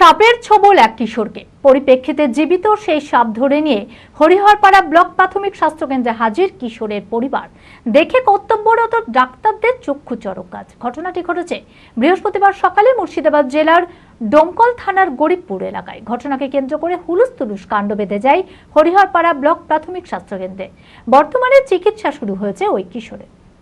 সাপের ছবল এক কিশোরকে। পরিপ্রেক্ষিতে জীবিত সেই সাপ ধরে নিয়ে হরিহরপাড়া ব্লক প্রাথমিক স্বাস্থ্যকেন্দ্রে হাজির কিশোরের পরিবার। দেখে কর্তব্যরত ডাক্তারদের চক্ষু চরক কাজ। ঘটনাটি ঘটেছে বৃহস্পতিবার সকালে মুর্শিদাবাদ জেলার ডোমকল থানার গরিবপুর এলাকায়। ঘটনাকে কেন্দ্র করে হুলুস তুলুস কাণ্ড বেঁধে যায় হরিহরপাড়া ব্লক প্রাথমিক স্বাস্থ্যকেন্দ্রে। বর্তমানে চিকিৎসা শুরু হয়েছে ওই কিশোরের।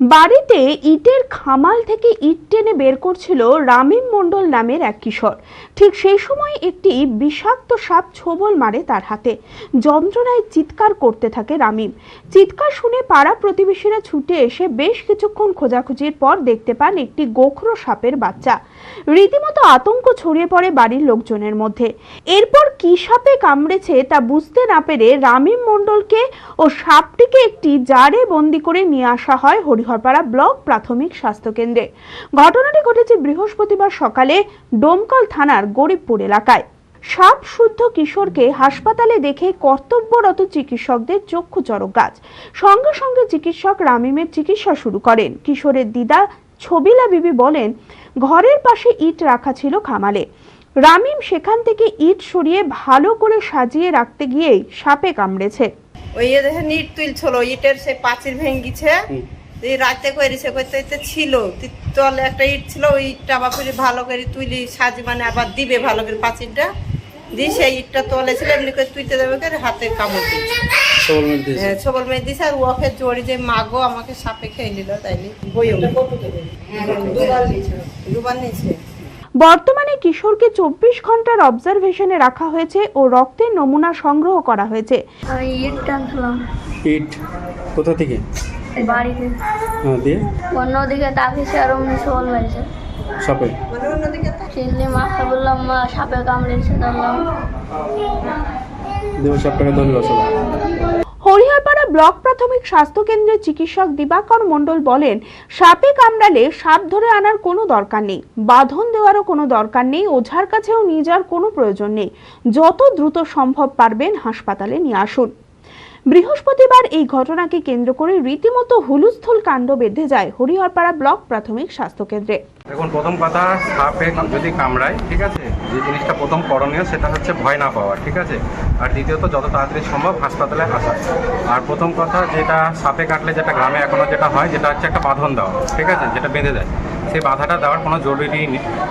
বাড়িতে ইটের খামাল থেকে ইট টেনে বের করছিল রামিম মণ্ডল নামের এক কিশোর। ঠিক সেই সময় একটি বিষাক্ত সাপ ছোবল মারে তার হাতে। যন্ত্রণায় চিৎকার করতে থাকে রামিম। চিৎকার শুনে পাড়া প্রতিবেশীরা ছুটে এসে বেশ কিছুক্ষণ খোঁজাখুঁজির পর দেখতে পান একটি গোখরো সাপের বাচ্চা। রীতিমতো আতঙ্ক ছড়িয়ে পড়ে বাড়ির লোকজনের মধ্যে। এরপর কি সাপে কামড়েছে তা বুঝতে না পেরে রামিম মণ্ডলকে ও সাপটিকে একটি জারে বন্দি করে নিয়ে আসা হয় হরিহরপাড়া ব্লক প্রাথমিক স্বাস্থ্যকেন্দ্রে ঘটনাটি ঘটেছে বৃহস্পতিবার সকালে ডোমকল থানার গরিবপুর এলাকায়। সাপ শুদ্ধ কিশোরকে হাসপাতালে দেখে কর্তব্যরত চিকিৎসকদের চক্ষু চরক গাছ। সঙ্গে সঙ্গে চিকিৎসক রামিমের চিকিৎসা শুরু করেন। কিশোরের দিদা ছবিলা বিবি বলেন ঘরের পাশে ইট রাখা ছিল খামালে। রামিম সেখান থেকে ইট সরিয়ে ভালো করে সাজিয়ে রাখতে গিয়েই সাপে কামড়েছে। ওই এ দেখে ইট তুলছিল ইটের সে পাঁচির ভেঙ্গিছে এই রাতে করেছে করতে করতে ছিল তলে একটা ইট ছিল ওই ইটটা আবার করে ভালো করে তুলি সাজি মানে আবার দিবে ভালো করে পাঁচিরটা দিয়ে সেই ইটটা তলে ছিল এমনি করে তুইতে দেবে করে হাতে কামড় দিচ্ছে সবল দিয়েছে। হ্যাঁ, মেয়ে দিছে আর ওকে জড়ি যে মাগো আমাকে সাপে খেয়ে নিল তাইলে। বইও দুবার নিয়েছে। বর্তমানে কিশোরকে চব্বিশ ঘণ্টার অবজারভেশনে রাখা হয়েছে ও রক্তের নমুনা সংগ্রহ করা হয়েছে। ইট কোথা থেকে? বাড়িতে। হ্যাঁ দিয়ে অন্যদিকে তাকিয়েছে আর অমনি শোল মেরেছে। সাপে? চিনলি মাকে বললাম মা সাপে কামড়েছে। ধরলাম। দিয়ে সাপটাকে ধরলো সবাই হরিহরপাড়া ব্লক প্রাথমিক স্বাস্থ্য কেন্দ্রের চিকিৎসক দিবাকর মণ্ডল বলেন সাপে কামড়ালে সাপ ধরে আনার কোনো দরকার নেই বাঁধন দেওয়ারও কোনো দরকার নেই ওঝার কাছেও নিয়ে যাওয়ার কোনো প্রয়োজন নেই। যত দ্রুত সম্ভব পারবেন হাসপাতালে নিয়ে আসুন। বৃহস্পতিবার এই ঘটনাকে কেন্দ্র করে রীতিমতো হুলুস্থুল কাণ্ড বেঁধে যায় হরিহরপাড়া ব্লক প্রাথমিক স্বাস্থ্য কেন্দ্রে। দেখুন, প্রথম কথা, সাপে যদি কামড়ায়, ঠিক আছে? যে জিনিসটা প্রথম করণীয়, সেটা হচ্ছে ভয় না পাওয়া, ঠিক আছে? আর দ্বিতীয়ত, যত তাড়াতাড়ি সম্ভব হাসপাতালে আসা। আর প্রথম কথা, যেটা সাপে কাটলে যেটা গ্রামে এখনও যেটা হয়, যেটা হচ্ছে একটা বাঁধন দেওয়া, ঠিক আছে? যেটা বেঁধে দেয়। সেই বাধাটা দেওয়ার কোনো জরুরি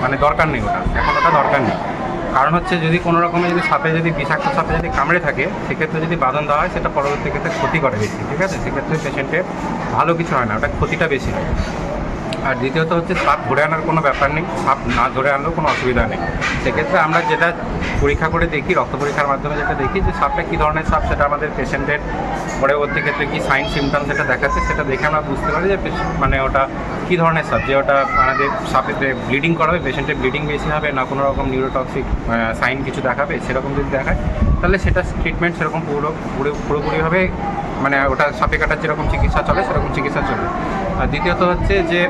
মানে দরকার নেই ওটা। এখন ওটা দরকার নেই। কারণ হচ্ছে যদি কোনো রকমের যদি সাপে যদি বিষাক্ত সাপে যদি কামড়ে থাকে, সেক্ষেত্রে যদি বাঁধন দেওয়া হয়, সেটা পরবর্তী ক্ষেত্রে ক্ষতি করে বেশি, ঠিক আছে? সেক্ষেত্রে পেশেন্টের ভালো কিছু হয় না, ওটা ক্ষতিটা বেশি হয়। আর দ্বিতীয়ত হচ্ছে সাপ ধরে আনার কোনো ব্যাপার নেই, সাপ না ধরে আনলেও কোনো অসুবিধা নেই। সেক্ষেত্রে আমরা যেটা পরীক্ষা করে দেখি, রক্ত পরীক্ষার মাধ্যমে যেটা দেখি যে সাপটা কী ধরনের সাপ, সেটা আমাদের পেশেন্টের পরবর্তী ক্ষেত্রে কী সাইন সিমটম সেটা দেখাচ্ছে, সেটা দেখে আমরা বুঝতে পারি যে মানে ওটা কী ধরনের সাপ, যে ওটা আমাদের সাপের ব্লিডিং করাবে পেশেন্টের ব্লিডিং বেশি হবে না কোনো রকম নিউরোটক্সিক সাইন কিছু দেখাবে, সেরকম যদি দেখায়, তাহলে সেটা ট্রিটমেন্ট সেরকম পুরো পুরো- পুরোপুরিভাবে মানে ওটা সাপে কাটার যেরকম চিকিৎসা চলে, সেরকম চিকিৎসা চলবে। আর দ্বিতীয়ত হচ্ছে যে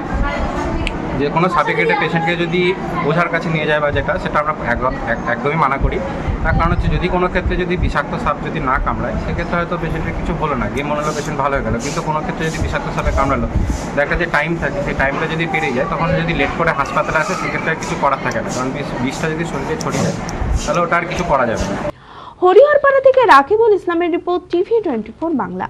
যে কোনো সাপে কেটে পেশেন্টকে যদি ওঝার কাছে নিয়ে যায় বা যেটা, সেটা আমরা একদম- একদমই মানা করি। তার কারণ হচ্ছে যদি কোনো ক্ষেত্রে যদি বিষাক্ত সাপ যদি না কামড়ায়, সেক্ষেত্রে হয়তো পেশেন্টের কিছু হলো না, গিয়ে মনে হলো পেশেন্ট ভালো হয়ে গেলো। কিন্তু কোনো ক্ষেত্রে যদি বিষাক্ত সাপে কামড়ালো, দেখা যে টাইম থাকে, সেই টাইমটা যদি পেরিয়ে যায়, তখন যদি লেট করে হাসপাতালে আসে, সেক্ষেত্রে কিছু করার থাকে না। কারণ বিষ- বিষটা যদি শরীরে ছড়িয়ে যায়, তাহলে ওটা আর কিছু করা যাবে না। হরিহরপাড়া থেকে রাকিবুল ইসলামের report TV twenty four Bangla.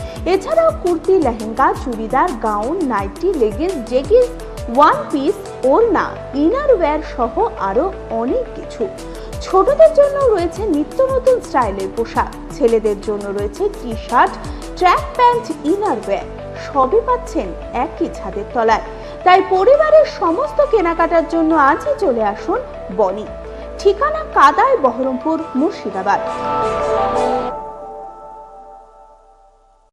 এছাড়াও kurti, lehenga, churidar, gown, nighty leggings jeggings one piece ওড়না ইনার ওয়্যার সহ আরও অনেক কিছু। ছোটদের জন্য রয়েছে নিত্য নতুন স্টাইলের পোশাক। ছেলেদের জন্য রয়েছে T shirt track pant inner wear সবই পাচ্ছেন একই ছাদের তলায়। তাই পরিবারের সমস্ত কেনাকাটার জন্য আজই চলে আসুন বনি। ঠিকানা কাদায় বহরমপুর, মুর্শিদাবাদ।